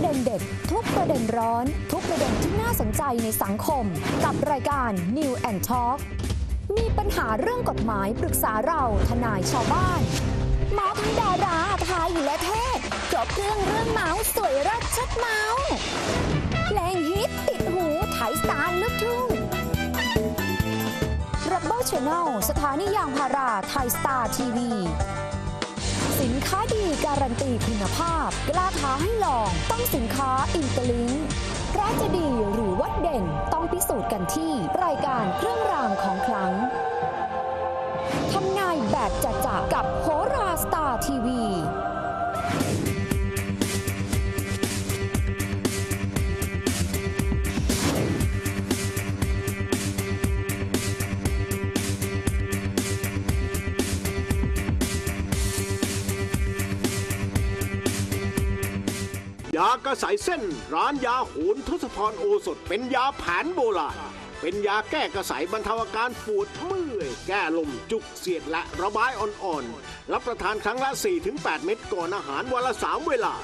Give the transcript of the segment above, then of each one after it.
ประเด็นเด็ด ทุกประเด็นร้อน ทุกประเด็นที่น่าสนใจในสังคม กับรายการ New and Talk มีปัญหาเรื่องกฎหมายปรึกษาเราทนายชาวบ้านมาทั้งดาราไทยและเทศครบเครื่องเรื่องเมาส์สวยรัดชัดเมาส์เพลงฮิตติดหูไทยสไตล์ลูกทุ่งรับเบิลช n นลสถานียางพาราไทยสตาร์ทีวี สินค้าดีการันตีคุณภาพ กล้าท้าให้ลอง ต้องสินค้าอินเตอร์ลิงร้านจะดีหรือวัดเด่นต้องพิสูจน์กันที่ รายการเครื่องรางของคลังทำนายแบบจัดจกับโหราสตาร์ทีวี ยากระสายเส้น ร้านยาโหนทศพรโอสถเป็นยาแผนโบราณ เป็นยาแก้กระสายบรรเทาอาการปวดเมื่อย แก้ลมจุกเสียดและระบายอ่อนๆ รับประทานครั้งละ 4-8 เม็ดก่อนอาหารวันละ 3 เวลา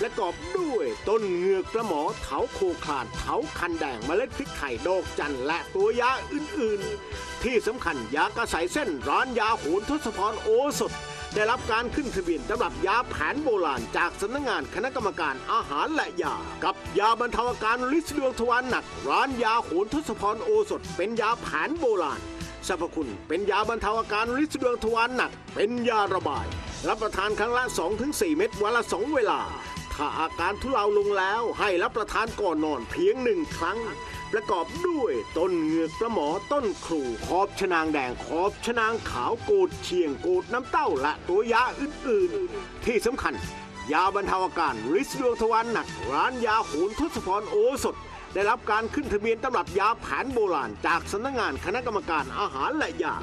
และกอบด้วยต้นเงือกกระหมอเถาโคคานเถาคันแดงเมล็ดพริกไข่ดอกจันและตัวยาอื่นๆ ที่สำคัญยากระสายเส้นร้านยาโหนทศพรโอสถ ได้รับการขึ้นทะเบียนสำหรับยาแผนโบราณ จากสำนักงานคณะกรรมการอาหารและยา กับยาบรรเทาอาการลินดวงทวารหนัก ร้านยาโหนทศพรโอสถ เป็นยาแผนโบราณสรรพคุณเป็นยาบรรเทาอาการลินดวงทวารหนัก เป็นยาระบาย รับประทานครั้งละ 2-4 เม็ดวันละ 2 เวลา ถ้าอาการทุเลาลงแล้วให้รับประทานก่อนนอนเพียงหนึ่งครั้ง ประกอบด้วย ต้นเหงือกปลาหมอต้นครูขอบชนางแดงขอบชนางขาวโกดเชียงโกดน้ำเต้าและตัวยาอื่นๆ ที่สำคัญ ยาบรรเทาอาการริสดวงทวารหนัก ร้านยาโหนทศพรโอสถ ได้รับการขึ้นทะเบียนตำรับยาแผนโบราณ จากสำนักงานคณะกรรมการอาหารและยา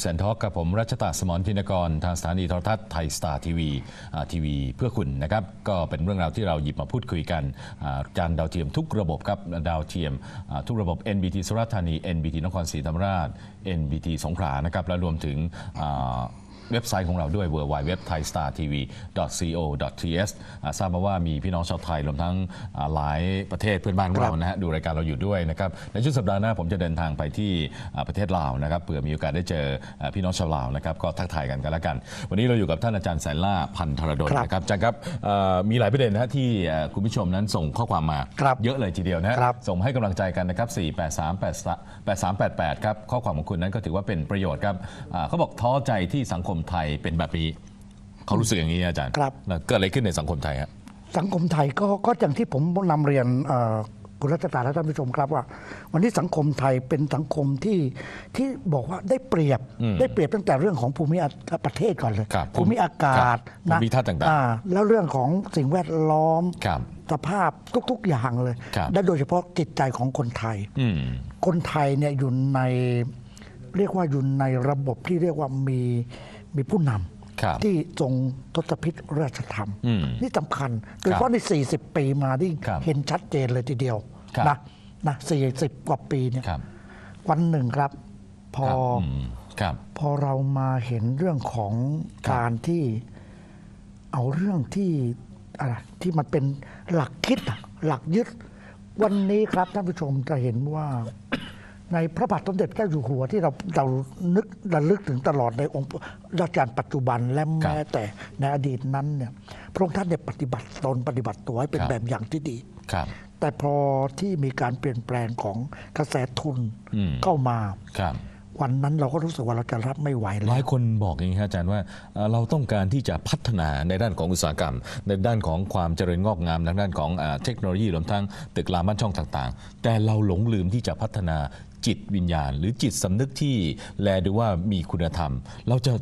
แซนทอกกับผมรัชตาสมรพินกร ทางสถานีโทรทัศน์ไทยสตาร์ทีวีทีวีเพื่อคุณนะครับ ก็เป็นเรื่องราวที่เราหยิบมาพูดคุยกันอ่าจานดาวเทียมทุกระบบครับดาวเทียมทุกระบบ NBT สุราษฎร์ธานี NBT นครศรีธรรมราช NBT สงขลานะครับและรวมถึง เว็บไซต์ของเราด้วย w w w t h a i s t a r t v co th อ่าทราบมาว่ามีพี่น้องชาวไทยรวมทั้งอ่าหลายประเทศเพื่อนบ้านของเรานะฮะดูรายการเราอยู่ด้วยนะครับในช่วงสัปดาห์หน้าผมจะเดินทางไปที่อ่าประเทศลาวนะครับเผื่อมีโอกาสได้เจออ่าพี่น้องชาวลาวนะครับก็ทักทายกันกันแล้วกัน วันนี้เราอยู่กับท่านอาจารย์แสนล่าพันธรดลครับนะครับอาจารย์ครับเอ่อมีหลายประเด็นนะฮะที่เอ่อคุณผู้ชมนั้นส่งข้อความมาครับเยอะเลยทีเดียวนะฮะครับส่งมาให้กำลังใจกันนะครับ4 8 3 8 8 3 8 8 ครับข้อความของคุณนั้นก็ถือว่าเป็นประโยชน์ครับอ่าเขาบอกท้อใจที่สังคมไทยเป็นแบบนี้เขารู้สึกอย่างนี้อาจารย์ครับ แล้วเกิดอะไรขึ้นในสังคมไทยฮะ สังคมไทยก็ก็อย่างที่ผมนำเรียนเอ่อคุณรัชตาและท่านผู้ชมครับว่า วันนี้สังคมไทยเป็นสังคมที่ที่บอกว่าได้เปรียบได้เปรียบตั้งแต่เรื่องของภูมิประเทศก่อนเลย ครับภูมิอากาศครับภูมิทัศน์ต่างๆ อ่แล้วเรื่องของสิ่งแวดล้อม ครับ สภาพทุก ๆ อย่างเลย ครับ และโดยเฉพาะจิตใจของคนไทย อืม คนไทยเนี่ยอยู่ในเรียกว่าอยู่ในระบบที่เรียกว่ามี มีผู้นครับำที่ทรงทศพิษราชธรรมอืมนี่สำคัญโดยเฉพาะใน 40 ปีมาที่ครับเห็นชัดเจนเลยทีเดียวครับนะนะ40กว่าปีเนี่ยครับวันหนึ่งครับ พอครับอืมครับพอเรามาเห็นเรื่องของครับการที่เอาเรื่องที่อะไรที่มันเป็นหลักคิดอะหลักยึด วันนี้ครับท่านผู้ชมจะเห็นว่า ในพระบาทสมเด็จเจ้าอยู่หัวที่เราเรานึกระลึกถึงตลอดในองค์รัชกาลปัจจุบันและแม้แต่ในอดีตนั้นเนี่ยพระองค์ท่านเนี่ยปฏิบัติตนปฏิบัติตัวให้เป็นครับแบบอย่างที่ดีครับแต่พอที่มีการเปลี่ยนแปลงของกระแสทุนอืมเข้ามาครับวันนั้นเราก็รู้สึกว่าเราจะรับไม่ไหวหแล้ลายวคนบอกอย่างนี้ครับอาจารย์ว่าเอ่อเราต้องการที่จะพัฒนาในด้านของอุตสาหกรรม ในด้านของความเจริญงอกงามในด้านของอ่าเทคโนโลยีรวมทั้งตึกรามบ้านช่องต่าง ๆ แต่เราหลงลืมที่จะพัฒนา จิตวิญญาณ หรือจิตสำนึกที่แลดูว่ามีคุณธรรม เราจะ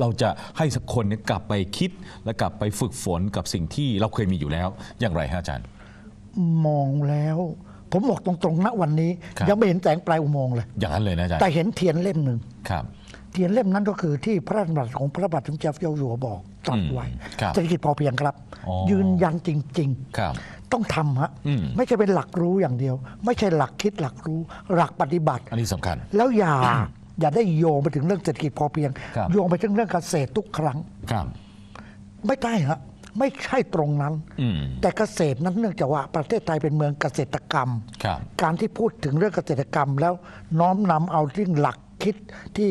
เราจะให้สักคนเนี่ยกลับไปคิดและกลับไปฝึกฝนกับสิ่งที่เราเคยมีอยู่แล้ว อย่างไรฮะอาจารย์ มองแล้ว ผมบอกตรงๆณวันนี้ ครับ ยังไม่เห็นแสงปลายอุโมงค์เลย อย่างนั้นเลยนะอาจารย์แต่เห็นเทียนเล่มหนึ่ง ครับ เทียนเล่มนั้นก็คือที่พระราชดำรัสของพระบาทสมเด็จเจ้าอยู่หัวบอกตรัสไว้ครับเศรษฐกิจพอเพียงครับ อ๋อ ยืนยันจริงครับๆ ต้องทำฮะอืมไม่ใช่เป็นหลักรู้อย่างเดียว ไม่ใช่หลักคิดหลักรู้ หลักปฏิบัติ อันนี้สำคัญ แล้วอย่าอย่าได้โยงไปถึงเรื่องเศรษฐกิจพอเพียง ครับ โยงไปถึงเรื่องเกษตรทุกครั้ง ครับ ไม่ได้ฮะไม่ใช่ตรงนั้น อืมแต่เกษตรนั้นเนื่องจากว่าประเทศไทยเป็นเมืองเกษตรกรรม ครับการที่พูดถึงเรื่องเกษตรกรรม แล้วน้อมนำเอาที่หลักคิดที่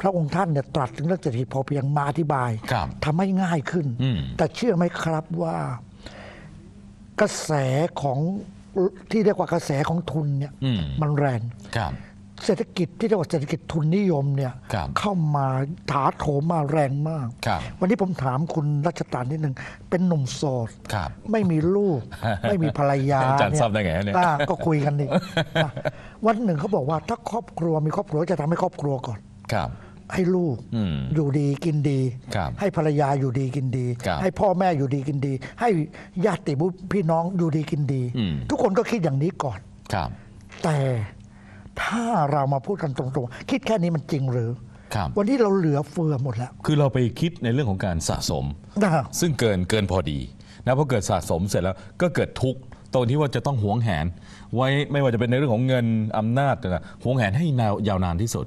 พระองค์ท่านเนี่ยตรัสถึงเรื่องเศรษฐกิจพอเพียงมาอธิบายครับทำให้ง่ายขึ้น อืม แต่เชื่อไหมครับว่า กระแสของที่เรียกว่ากระแสของทุนเนี่ยอืม มันแรง ครับ เศรษฐกิจที่เรียกว่าเศรษฐกิจทุนนิยมเนี่ยครับเข้ามาถาโถมมาแรงมาก ครับวันนี้ผมถามคุณรัชตานนิดหนึ่งเป็นหนุ่มโสดครับไม่มีลูก ไม่มีภรรยาอาจารย์ทราบได้ไงฮะเนี่ย อ่าก็คุยกันดิอะวันหนึ่งเขาบอกว่าถ้าครอบครัวมีครอบครัวจะทำให้ครอบครัวก่อน ครับ ให้ลูกอืมอยู่ดีกินดีครับให้ภรรยาอยู่ดีกินดีครับให้พ่อแม่อยู่ดีกินดี ให้ญาติบุตรพี่น้องอยู่ดีกินดีอืมทุกคนก็คิดอย่างนี้ก่อนครับแต่ถ้าเรามาพูดกันตรงๆ คิดแค่นี้มันจริงหรือครับวันนี้เราเหลือเฟือหมดแล้ว คือเราไปคิดในเรื่องของการสะสมนะซึ่งเกินเกินพอดีนะพอเกิดสะสมเสร็จแล้วก็เกิดทุกข์ตรงที่ว่าจะต้องหวงแหน ไว้ไม่ว่าจะเป็นในเรื่องของเงินอำนาจนะหวงแหนให้นาวยาวนานที่สุด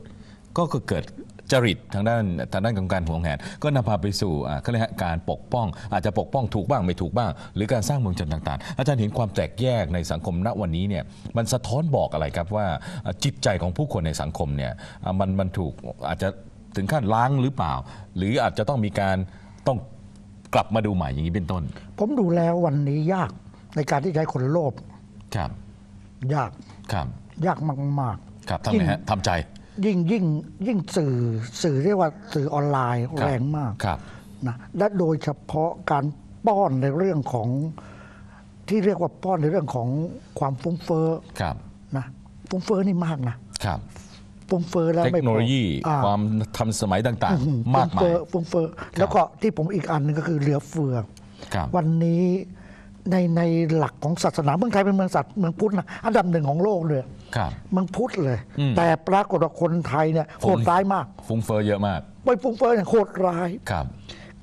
ก็เกิด จริตทางด้านทางด้านของการหวงแหน ก็นำพาไปสู่อ่าเขาเรียกฮะการปกป้อง อาจจะปกป้องถูกบ้างไม่ถูกบ้าง หรือการสร้างเมืองจนต่างๆ อาจารย์เห็นความแตกแยกในสังคมณวันนี้เนี่ยมันสะท้อนบอกอะไรครับว่าอ่าจิตใจของผู้คนในสังคมเนี่ยอ่ามันมันถูกอาจจะถึงขั้นล้างหรือเปล่า หรืออาจจะต้องมีการต้องกลับมาดูใหม่อย่างนี้เป็นต้นผมดูแล้ววันนี้ยากในการที่จะให้คนโลภครับยากครับยากมาก ครับทำไงฮะทำใจ ๆ ยิ่งยิ่งยิ่งสื่อสื่อเรียกว่าสื่อออนไลน์ครับแรงมากครับนะและโดยเฉพาะการป้อนในเรื่องของที่เรียกว่าป้อนในเรื่องของความฟุ้งเฟ้อครับนะฟุ้งเฟ้อนี่มากนะครับฟุ้งเฟ้อแล้วเทคไม่พอโนโลยีอ่ความทันสมัยต่างอืๆมากมาฟุ้งยเฟ้อฟุ้งเฟ้อแล้วก็ที่ผมอีกอันหนึงก็คือเหลือเฟือ ครับ วันนี้ ในในหลักของศาสนาเมืองไทยเป็นเมืองสัตว์เมืองพุทธนะอันดับหนึ่งของโลกเลยครับเมืองพุทธเลย อืม แต่ปรากฏว่าคนไทยเนี่ยโหดร้ายมาก ฟุ้งเฟ้อเยอะมาก ไปฟุ้งเฟ้อเนี่ยโหดร้ายครับ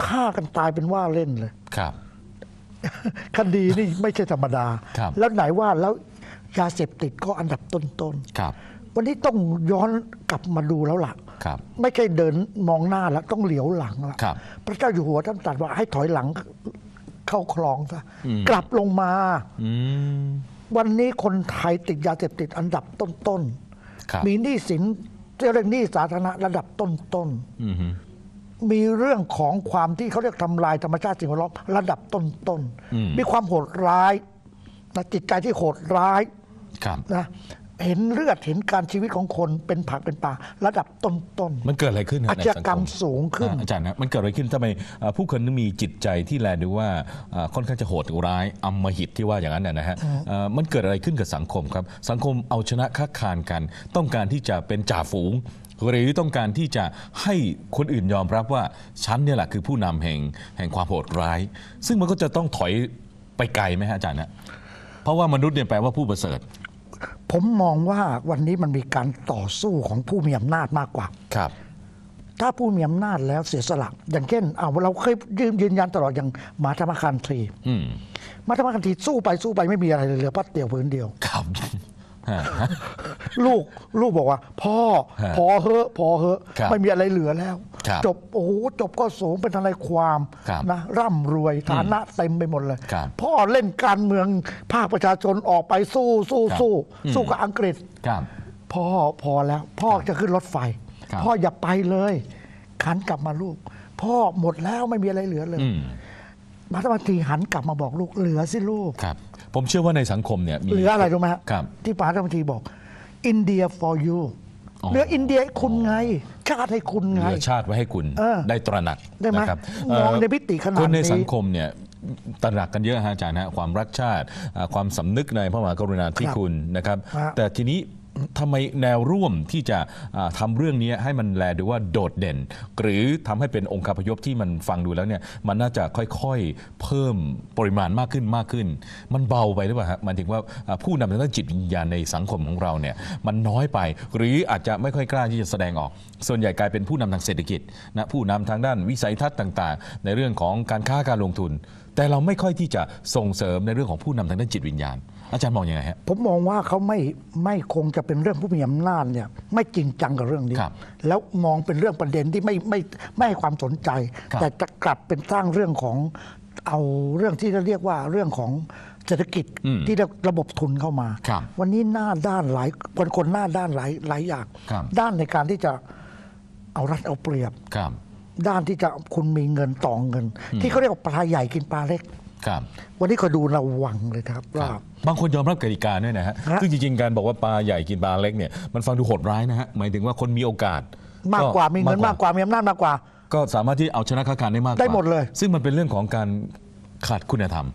ฆ่ากันตายเป็นว่าเล่นเลย ครับ คดีนี่ไม่ใช่ธรรมดา ครับ แล้วไหนว่าแล้วยาเสพติดก็อันดับต้นครับ ๆ วันนี้ต้องย้อนกลับมาดูแล้วล่ะ ครับไม่ใช่เดินมองหน้าแล้วต้องเหลียวหลังละครับ พระเจ้าอยู่หัวท่านตรัสว่าให้ถอยหลัง เข้าคลองซะกลับลงมาอืมวันนี้คนไทยติดยาเสพติดอันดับต้นครับๆมีหนี้สินเรียกหนี้สาธารณะระดับต้นอืมฮึๆมีเรื่องของความที่เขาเรียกทำลายธรรมชาติสิ่งแวดล้อมระดับต้นอืมๆมีความโหดร้ายนะจิตใจที่โหดร้ายครับนะ เห็นเลือดเห็นการชีวิตของคนเป็นผักเป็นป่าระดับต้นมันเกิดอะไรขึ้นฮะอาในชญาสังกรครมมสูงขึ้นอ่าอาจารย์นะมันเกิดอะไรขึ้นทำไมอ่าผู้คนนั้นมีจิตใจที่แลดูว่าอ่าค่อนข้างจะโหดร้ายอำมหิตที่ว่าอย่างนั้นนะนะฮะอ่ามันเกิดอะไรขึ้นกับสังคมครับ สังคมเอาชนะค้าคานกัน ต้องการที่จะเป็นจ่าฝูงหรือต้องการที่จะให้คนอื่นยอมรับว่าฉันเนี่ยแหละคือผู้นำแห่งแห่งความโหดร้าย ซึ่งมันก็จะต้องถอยไปไกลไหมฮะอาจารย์นะเพราะว่ามนุษย์เนี่ยแปลว่าผู้ประเสริฐ ผมมองว่าวันนี้มันมีการต่อสู้ของผู้มีอำนาจมากกว่า ครับ ถ้าผู้มีอำนาจแล้วเสียสละ อย่างเช่นเอาเราเคยยืนยืนยันตลอดอย่างหมาธรรมคันทีอืมหมาธรรมคันทีสู้ไปสู้ไปไม่มีอะไรเลยเหลือพัดเดียวพื้นเดียว ครับฮะ ลูกลูกบอกว่า พ่อฮะพอเหอะพอเหอะครับไม่มีอะไรเหลือแล้ว ครับจบโอ้โหจบก็สูงเป็นทนายความครับนะร่ำรวยฐานะเต็มไปหมดเลย ครับพ่อเล่นการเมืองภาคประชาชนออกไปสู้สู้ครับสู้อืมสู้กับอังกฤษครับพ่อพอแล้ว พ่อจะขึ้นรถไฟ ครับพ่ออย่าไปเลยขันกลับมาลูก พ่อหมดแล้วไม่มีอะไรเหลือเลย อืม มาธรรมทีหันกลับมาบอกลูกเหลือสิลูก ครับ ผมเชื่อว่าในสังคมเนี่ยมี เหลืออะไรรู้ไหมฮะครับ ที่มหาธรรมทีบอกอินเดีย for you อ๋อ เหลืออินเดียให้คุณไง ชาติให้คุณเหไง ลือชาติไว้ให้คุณเออได้ตระหนักได้ไหมนะครับมองเในมิติขนาดคนในนี้สังคมเนี่ยตระหนักกันเยอะฮะอาจารย์ฮะความรักชาติอ่าความสำนึกในพระมหากรุณาธิคุณนะครับ ฮะ แต่ทีนี้ ทำไมแนวร่วมที่จะทำาเรื่องนี้ให้มันแลดูว่าโดดเด่น หรือทำให้เป็นองค์คาพยพที่มันฟังดูแล้วเนี่ยมันน่าจะค่อยๆเพิ่มปริมาณมากขึ้นมากขึ้น มันเบาไปหรือเปล่าฮะหมันถึงว่าอ่าผู้นำทางด้านจิตวิญญาณในสังคมของเราเนี่ยมันน้อยไป หรืออาจจะไม่ค่อยกล้าที่จะแสดงออก ส่วนใหญ่กลายเป็นผู้นำทางเศรษฐกิจนะผู้นำทางด้านวิสัยทัศน์ต่าง ๆ ในเรื่องของการค้าการลงทุน แต่เราไม่ค่อยที่จะส่งเสริมในเรื่องของผู้นำทางด้านจิตวิญญาณ อาจารย์มองยังไงฮะ ผมมองว่าเขาไม่ไม่คงจะเป็นเรื่องผู้มีอำนาจเนี่ยไม่จริงจังกับเรื่องนี้ ครับแล้วมองเป็นเรื่องประเด็นที่ไม่ไม่ไม่ให้ความสนใจ ครับแต่จะกลับเป็นสร้างเรื่องของเอาเรื่องที่เราเรียกว่าเรื่องของเศรษฐกิจอืมที่ระบบทุนเข้ามา ครับวันนี้หน้าด้านหลายคนคนหน้าด้านหลายหลายอย่าง ครับ ด้านในการที่จะเอารัดเอาเปรียบ ครับ ด้านที่จะคุณมีเงินต่อเงิน ที่เขาเรียกว่าปลาใหญ่กินปลาเล็ก ครับ วันนี้เขาดูระวังเลยครับคว่ารับบางคนยอมรับกติกาด้วยนะฮะ ฮะ ซึ่งจริงๆ การบอกว่าปลาใหญ่กินปลาเล็กเนี่ย มันฟังดูโหดร้ายนะฮะ หมายถึงว่าคนมีโอกาสมากกว่ามีเงินมากกว่ามีอำนาจมากกว่า ก็สามารถที่เอาชนะค้าการได้มากกว่าได้หมดเลย ซึ่งมันเป็นเรื่องของการขาดคุณธรรม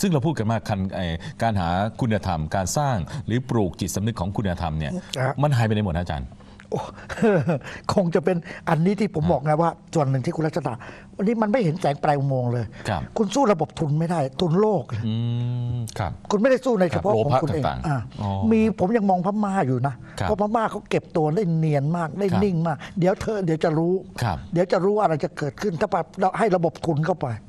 ซึ่งเราพูดกันมากคันไอ้การหาคุณธรรม การสร้างหรือปลูกจิตสำนึกของคุณธรรมเนี่ย มันหายไปในหมดนะอาจารย์โอ้ คงจะเป็นอันนี้ที่ผมบอกไงว่า ส่วนหนึ่งที่คุณรัชดาวันนี้มันไม่เห็นแสงปลายอุโมงค์เลย ครับ คุณสู้ระบบทุนไม่ได้ ทุนโลก อืมครับ คุณไม่ได้สู้ในเฉพาะครับของโลภะคุณเองต่างๆอ่าอ๋อมีผมยังมองพม่าอยู่นะครับเพราะพม่าเขาเก็บตัวได้เนียนมากได้ครับนิ่งมาก เดี๋ยวเธอเดี๋ยวจะรู้ ครับ เดี๋ยวจะรู้ว่าอะไรจะเกิดขึ้นถ้าเราให้ระบบทุนเข้าไปครับ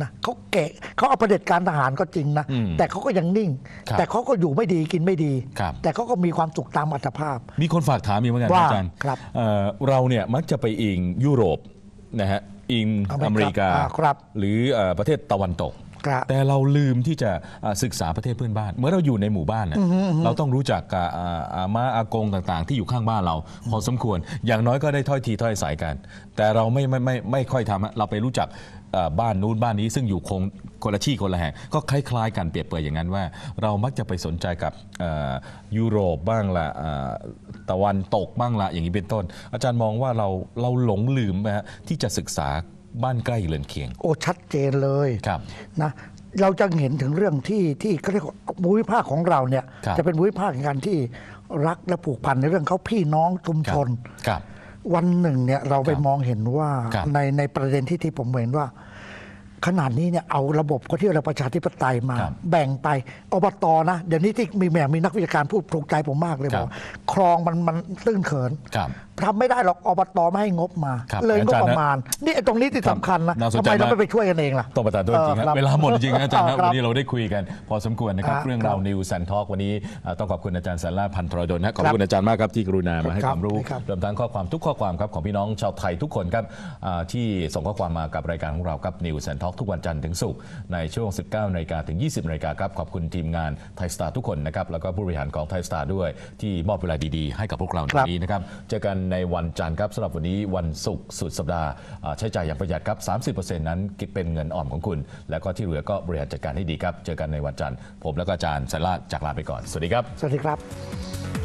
นะเขาเกะเขาเอาประเผด็จการทหารก็จริงนะ อืมแต่เขาก็ยังนิ่ง ครับแต่เขาก็อยู่ไม่ดีกินไม่ดี ครับ แต่เขาก็มีความสุขตามอัตภาพ มีคนฝากถามอีกเหมือนกันว่าอาจารย์ครับเอ่อเราเนี่ยมักจะไปอิงยุโรปนะฮะอิงออเมเมริริกากาอ่าครับ หรือเอ่อประเทศตะวันตกครับ แต่เราลืมที่จะอ่าศึกษาประเทศเพื่อนบ้าน เมื่อเราอยู่ในหมู่บ้านน่ะเราต้องรู้จักกับอ่าอาม่าอากงต่างๆ ที่อยู่ข้างบ้านเราพอสมควร อย่างน้อยก็ได้ถ้อยทีถ้อยอาศัยกัน แต่เราไม่ไม่ไม่ไม่ค่อยทำฮะเราไปรู้จักเอ่อบ้านนู้นบ้านนี้ซึ่งอยู่คงคนละที่คนละแห่งก็คล้าย ๆ กันเปรียบเปรยอย่างนั้นว่า เรามักจะไปสนใจกับเอ่อยุโรปบ้างละอ่าตะวันตกบ้างละอย่างนี้เป็นต้น อาจารย์มองว่าเราเราหลงลืมไหมฮะที่จะศึกษา บ้านใกล้เรือนเคียง โอ้ชัดเจนเลยครับนะเราจะเห็นถึงเรื่องที่ที่เขาเรียกว่าภูมิภาคของเราเนี่ย ครับจะเป็นภูมิภาคในการที่รักและผูกพันในเรื่องเขาพี่น้องชุมชน ครับวันหนึ่งเนี่ยเราไปครับมองเห็นว่าครับในในประเด็นที่ที่ผมเห็นว่า ขนาดนี้เนี่ยเอาระบบก็ที่เราประชาธิปไตยมาครับแบ่งไปอบตนะ เดี๋ยวนี้ที่มีแหมมีนักวิชาการพูดถูกใจผมมากเลยครับบอกว่าคลองมันมันตื้นเขินครับทำไม่ได้หรอกอบตไม่ให้งบมาครับเลยงบอาจารย์ประมาณ นี่ไอ้ตรงนี้ที่สำคัญนะน่าสนทำใจไมเรามากไม่ไปช่วยกันเองล่ะต้องประทานโทษจริงเออครับครับเวลาหมดจริงๆนะอาจารย์ครับครับวันนี้เราได้คุยกัน พอสมควรนะครับครับเรื่องราวครับนิวสันทอกวันนี้อ่าต้องขอบคุณอาจารย์สาราพันธรดลนะขอบคุณอาจารย์มากครับที่กรุณามาให้ครัคบวามรู้ครับรวมทั้งข้อความทุกข้อความครับของพี่น้องชาวไทยทุกคนครับอ่าที่ส่งข้อความมากับรายการของเราครับนิวสันทอกทุกวันจันทร์ถึงศุกร์ในช่วง 19นาฬิกาถึง 20นาฬิกาครับ ขอบคุณทีมงานไทยสตาร์ทุกคนนะครับ แล้วก็ผู้บริหารของไทยสตาร์ด้วยที่มอบเวลาดีๆ ให้กับพวกเราในครับวันนี้นะครับ เจอกันในวันจันทร์ครับสำหรับวันนี้วันศุกร์สุดสัปดาห์อ่าใช้จ่ายอย่างประหยัดครับ 30%นั้นคิดเป็นเงินออมของคุณ แล้วก็ที่เหลือก็บริหารจัดการให้ดีครับ เจอกันในวันจันทร์ผมแล้วก็อาจารย์สาราจากลาไปก่อน สวัสดีครับ สวัสดีครับ